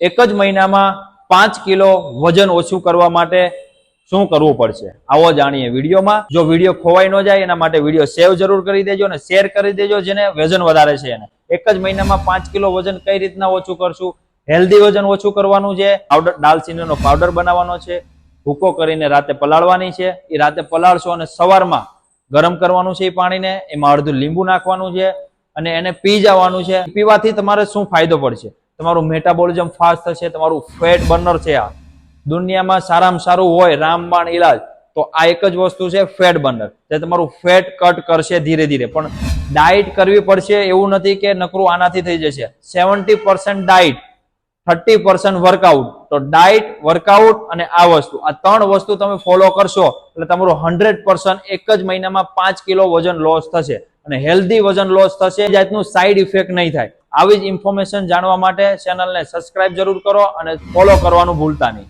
એક જ મહિનામાં પાંચ કિલો વજન ઓછું કરવા માટે શું કરવું પડશે? આવો જાણીએ વિડીયોમાં. જો વીડિયો ખોવાઈ ન જાય, એના માટે વીડિયો સેવ જરૂર કરી દેજો અને શેર કરી દેજો જેને વજન વધારે છે એને. એક જ મહિનામાં પાંચ કિલો વજન કઈ રીતના ઓછું કરશું? હેલ્ધી વજન ઓછું કરવાનું છે. પાવડર દાલચીનીનો પાવડર બનાવવાનો છે. ભૂકો કરીને રાતે પલાળવાની છે. એ રાતે પલાળશો અને સવારમાં ગરમ કરવાનું છે એ પાણીને. એમાં અડધું લીંબુ નાખવાનું છે અને એને પી જવાનું છે. પીવાથી તમારે શું ફાયદો પડશે? તમારું મેટાબોલિઝમ ફાસ્ટ થશે, તમારું ફેટ બર્નર છે આ. દુનિયામાં સારામાં સારું હોય, રામબાણ ઈલાજ, તો આ એક જ વસ્તુ છે ફેટ બર્નર જે તમારું ફેટ કટ કરશે ધીરે ધીરે. પણ ડાયટ કરવી પડશે એવું નથી કે નકરું આનાથી થઈ જશે. Seventy percent diet thirty percent workout તો ડાયટ વર્કઆઉટ અને આ વસ્તુ. આ ત્રણ વસ્તુ તમે ફોલો કરશો, એટલે તમારું હંડ્રેડ પર્સન્ટ એક જ મહિનામાં પાંચ કિલો વજન લોસ થશે. અને હેલ્ધી વજન લોસ થશે જાતનું સાઈડ ઇફેક્ટ નહીં થાય. આવી જ ઇન્ફોર્મેશન જાણવા માટે ચેનલને સબસ્ક્રાઇબ જરૂર કરો અને ફોલો કરવાનું ભૂલતા નહીં.